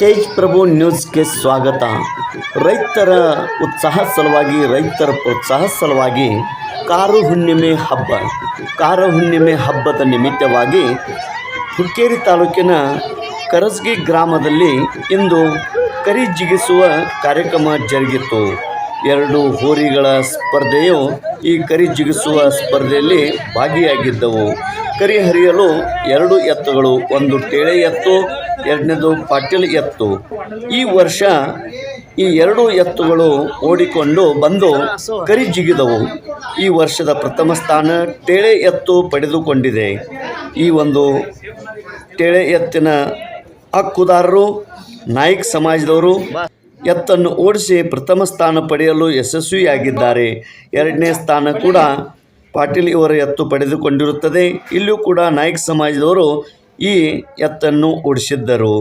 ತೇಜ್ ಪ್ರಭು ನ್ಯೂಸ್ಗೆ ಸ್ವಾಗತ. ರೈತರ ಉತ್ಸಾಹ ಸಲುವಾಗಿ, ರೈತರ ಪ್ರೋತ್ಸಾಹ ಸಲುವಾಗಿ ಕಾರು ಹುಣ್ಣಿಮೆ ಹಬ್ಬ. ಕಾರು ಹುಣ್ಣಿಮೆ ಹಬ್ಬದ ನಿಮಿತ್ತವಾಗಿ ಹುಕ್ಕೇರಿ ತಾಲೂಕಿನ ಕರಸ್ಗಿ ಗ್ರಾಮದಲ್ಲಿ ಇಂದು ಕರಿ ಜಿಗಿಸುವ ಕಾರ್ಯಕ್ರಮ ಜರುಗಿತು ಎರಡು ಹೋರಿಗಳ ಸ್ಪರ್ಧೆಯು ಈ ಕರಿ ಜಿಗಿಸುವ ಸ್ಪರ್ಧೆಯಲ್ಲಿ ಭಾಗಿಯಾಗಿದ್ದವು. ಕರಿ ಹರಿಯಲು ಎರಡು ಎತ್ತುಗಳು, ಒಂದು ಟೇಳೆ ಎತ್ತು ಎರಡನೇದು ಪಾಟೀಲ್ ಎತ್ತು. ಈ ವರ್ಷ ಈ ಎರಡು ಎತ್ತುಗಳು ಓಡಿಕೊಂಡು ಬಂದು ಕರಿ ಜಿಗಿದವು ಈ ವರ್ಷದ ಪ್ರಥಮ ಸ್ಥಾನ ಟೇಳೆ ಎತ್ತು ಪಡೆದುಕೊಂಡಿದೆ. ಈ ಒಂದು ಟೇಳೆ ಎತ್ತಿನ ಹಕ್ಕುದಾರರು, ನಾಯ್ಕ ಸಮಾಜದವರು ಎತ್ತನ್ನು ಓಡಿಸಿ ಪ್ರಥಮ ಸ್ಥಾನ ಪಡೆಯಲು ಯಶಸ್ವಿಯಾಗಿದ್ದಾರೆ. ಎರಡನೇ ಸ್ಥಾನ ಕೂಡ ಪಾಟೀಲ್ ಇವರ ಎತ್ತು ಪಡೆದುಕೊಂಡಿರುತ್ತದೆ. ಇಲ್ಲೂ ಕೂಡ ನಾಯ್ಕ ಸಮಾಜದವರು ಈ ಎತ್ತನ್ನು ಓಡಿಸಿದ್ದರು.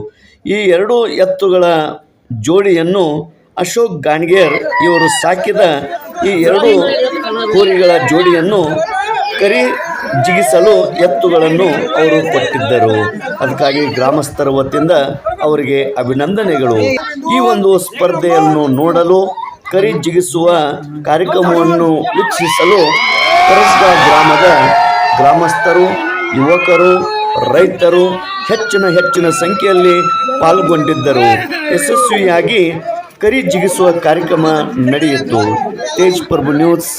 ಈ ಎರಡು ಎತ್ತುಗಳ ಜೋಡಿಯನ್ನು ಅಶೋಕ್ ಗಾಣಿಗೇರ್ ಇವರು ಸಾಕಿದ ಈ ಎರಡು ಹೋರಿಗಳ ಜೋಡಿಯನ್ನು ಕರಿ ಜಿಗಿಸಲು ಎತ್ತುಗಳನ್ನು ಅವರು ಕೊಟ್ಟಿದ್ದರು. ಅದಕ್ಕಾಗಿ ಗ್ರಾಮಸ್ಥರ ವತಿಯಿಂದ ಅವರಿಗೆ ಅಭಿನಂದನೆಗಳು. ಈ ಒಂದು ಸ್ಪರ್ಧೆಯನ್ನು ನೋಡಲು, ಕರಿ ಜಿಗಿಸುವ ಕಾರ್ಯಕ್ರಮವನ್ನು ವೀಕ್ಷಿಸಲು ಕರಸ್ಗಾ ಗ್ರಾಮದ ಗ್ರಾಮಸ್ಥರು, ಯುವಕರು ರೈತರು ಹೆಚ್ಚಿನ ಹೆಚ್ಚಿನ ಸಂಖ್ಯೆಯಲ್ಲಿ ಪಾಲ್ಗೊಂಡಿದ್ದರು. ಯಶಸ್ವಿಯಾಗಿ ಕರಿ ಜಿಗಿಸುವ ಕಾರ್ಯಕ್ರಮ ನಡೆಯಿತು. Tej Prabhu news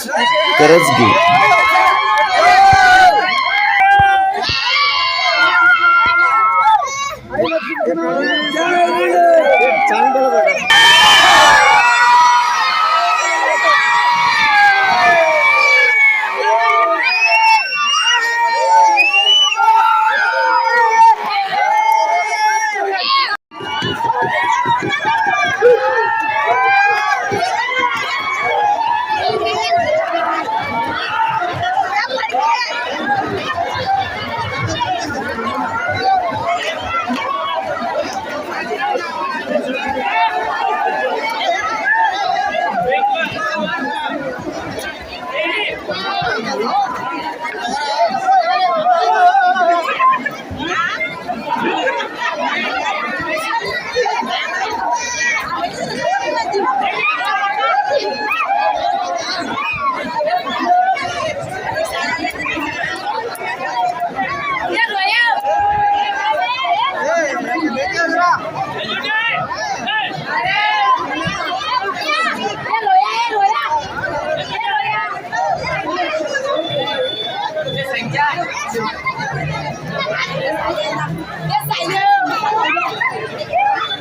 Oh! Yes, I know.